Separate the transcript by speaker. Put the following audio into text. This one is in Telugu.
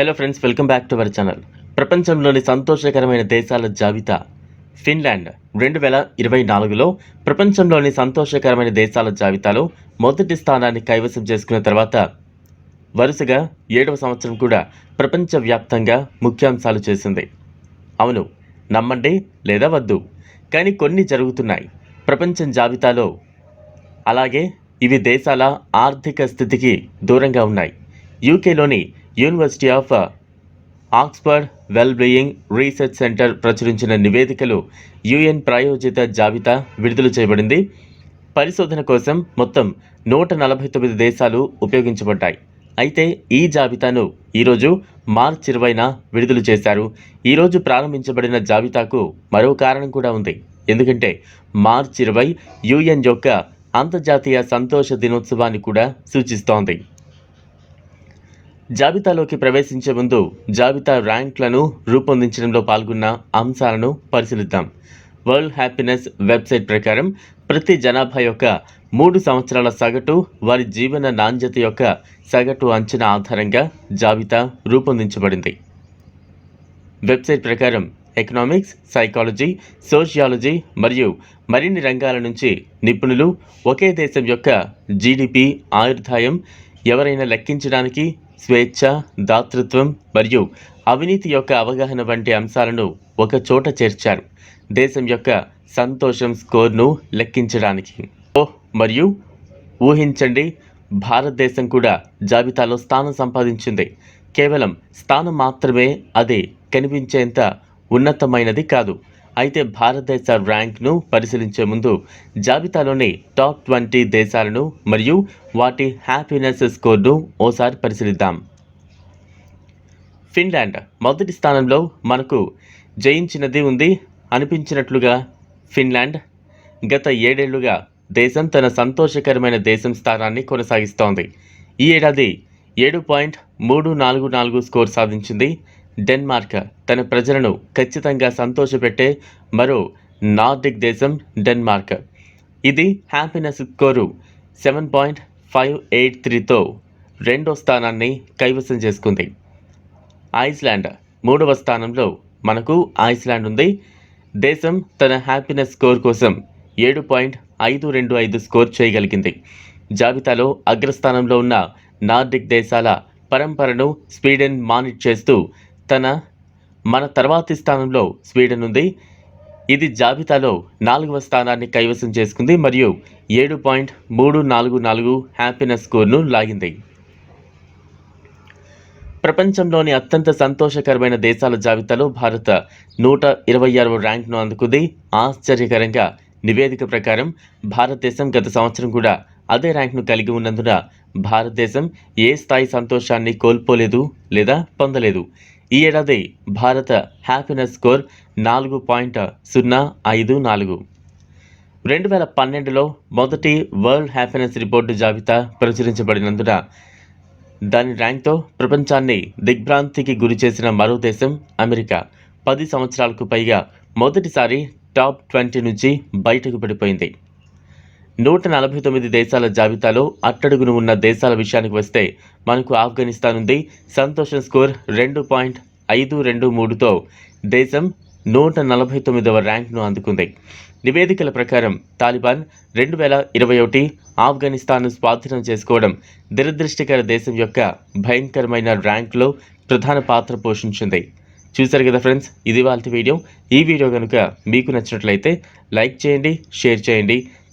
Speaker 1: Hello friends welcome back to our channel ప్రపంచంలోని సంతోషకరమైన దేశాల జాబితా ఫిన్లాండ్. రెండు వేల ఇరవై నాలుగులో ప్రపంచంలోని సంతోషకరమైన దేశాల జాబితాలో మొదటి స్థానాన్ని కైవసం చేసుకున్న తర్వాత వరుసగా ఏడవ సంవత్సరం కూడా ప్రపంచవ్యాప్తంగా ముఖ్యాంశాలు చేసింది. అవును నమ్మండి లేదా వద్దు కానీ కొన్ని జరుగుతున్నాయి. ప్రపంచం జాబితాలో అలాగే ఇవి దేశాల ఆర్థిక స్థితికి దూరంగా ఉన్నాయి. యూకేలోని university of Oxford well being research centre ప్రచురించిన నివేదికలు యుఎన్ ప్రాయోజిత జాబితా విడుదల చేయబడింది. పరిశోధన కోసం మొత్తం నూట నలభై తొమ్మిది దేశాలు ఉపయోగించబడ్డాయి. అయితే ఈ జాబితాను ఈరోజు మార్చ్ ఇరవైన విడుదల చేశారు. ఈరోజు ప్రారంభించబడిన జాబితాకు మరో కారణం కూడా ఉంది. ఎందుకంటే మార్చ్ ఇరవై యుఎన్ యొక్క అంతర్జాతీయ సంతోష దినోత్సవాన్ని కూడా సూచిస్తోంది. జాబితాలోకి ప్రవేశించే ముందు జాబితా ర్యాంక్లను రూపొందించడంలో పాల్గొన్న అంశాలను పరిశీలిద్దాం. వరల్డ్ హ్యాపీనెస్ వెబ్సైట్ ప్రకారం ప్రతి జనాభా యొక్క మూడు సంవత్సరాల సగటు వారి జీవన నాణ్యత యొక్క సగటు అంచనా ఆధారంగా జాబితా రూపొందించబడింది. వెబ్సైట్ ప్రకారం ఎకనామిక్స్ సైకాలజీ సోషియాలజీ మరియు మరిన్ని రంగాల నుంచి నిపుణులు ఒకే దేశం యొక్క జీడిపి ఆయుర్దాయం ఎవరైనా లెక్కించడానికి స్వేచ్ఛ దాతృత్వం మరియు అవినీతి యొక్క అవగాహన వంటి అంశాలను ఒక చోట చేర్చారు. దేశం యొక్క సంతోషం స్కోర్ను లెక్కించడానికి. ఓ మరియు ఊహించండి భారతదేశం కూడా జాబితాలో స్థానం సంపాదించింది. కేవలం స్థానం మాత్రమే అది కనిపించేంత ఉన్నతమైనది కాదు. అయితే భారతదేశ ర్యాంక్ను పరిశీలించే ముందు జాబితాలోని టాప్ ట్వంటీ దేశాలను మరియు వాటి హ్యాపీనెస్ స్కోర్ను ఓసారి పరిశీలిద్దాం. ఫిన్లాండ్ మొదటి స్థానంలో మనకు జయించినది ఉంది అనిపించినట్లుగా ఫిన్లాండ్ గత ఏడేళ్ళుగా దేశం తన సంతోషకరమైన దేశం స్థానాన్ని కొనసాగిస్తోంది. ఈ ఏడాది ఏడు పాయింట్ మూడు నాలుగు నాలుగు స్కోర్ సాధించింది. డెన్మార్క్ తన ప్రజలను ఖచ్చితంగా సంతోషపెట్టే మరో నార్డిక్ దేశం డెన్మార్క్. ఇది happiness score seven point five eight త్రీతో రెండో స్థానాన్ని కైవసం చేసుకుంది. ఐస్లాండ్ మూడవ స్థానంలో మనకు ఐస్లాండ్ ఉంది. దేశం తన హ్యాపీనెస్ స్కోర్ కోసం ఏడు పాయింట్ ఐదు రెండు ఐదు స్కోర్ చేయగలిగింది. జాబితాలో అగ్రస్థానంలో ఉన్న నార్డిక్ దేశాల పరంపరను స్వీడన్ మానిట్ చేస్తూ తన మన తర్వాతి స్థానంలో స్వీడన్ ఉంది. ఇది జాబితాలో నాలుగవ స్థానాన్ని కైవసం చేసుకుంది మరియు ఏడు పాయింట్ మూడు నాలుగు నాలుగు హ్యాపీనెస్ స్కోర్ను లాగింది. ప్రపంచంలోని అత్యంత సంతోషకరమైన దేశాల జాబితాలో భారత్ నూట ఇరవై ఆరవ ర్యాంక్ను అందుకుంది. ఆశ్చర్యకరంగా నివేదిక ప్రకారం భారతదేశం గత సంవత్సరం కూడా అదే ర్యాంక్ను కలిగి ఉన్నందున భారతదేశం ఏ స్థాయి సంతోషాన్ని కోల్పోలేదు లేదా పొందలేదు. ఈ ఏడాది భారత హ్యాపీనెస్ స్కోర్ నాలుగు పాయింట్ సున్నా ఐదు నాలుగు. రెండు వేల పన్నెండులో మొదటి వరల్డ్ హ్యాపీనెస్ రిపోర్టు జాబితా ప్రచురించబడినందున దాని ర్యాంక్తో ప్రపంచాన్ని దిగ్భ్రాంతికి గురి చేసిన మరో దేశం అమెరికా. పది సంవత్సరాలకు పైగా మొదటిసారి టాప్ ట్వంటీ నుంచి బయటకు పడిపోయింది. నూట నలభై తొమ్మిది దేశాల జాబితాలో అట్టడుగును ఉన్న దేశాల విషయానికి వస్తే మనకు ఆఫ్ఘనిస్తాన్ ఉంది. సంతోషం స్కోర్ రెండు పాయింట్ ఐదు రెండు మూడుతో దేశం నూట నలభై తొమ్మిదవ ర్యాంక్ను అందుకుంది. నివేదికల ప్రకారం తాలిబాన్ రెండు వేల ఇరవై ఒకటి ఆఫ్ఘనిస్తాన్ను స్వాధీనం చేసుకోవడం దురదృష్టకర దేశం యొక్క భయంకరమైన ర్యాంక్లో ప్రధాన పాత్ర పోషించింది. చూశారు కదా ఫ్రెండ్స్ ఇది వాళ్ళ వీడియో. ఈ వీడియో కనుక మీకు నచ్చినట్లయితే లైక్ చేయండి షేర్ చేయండి.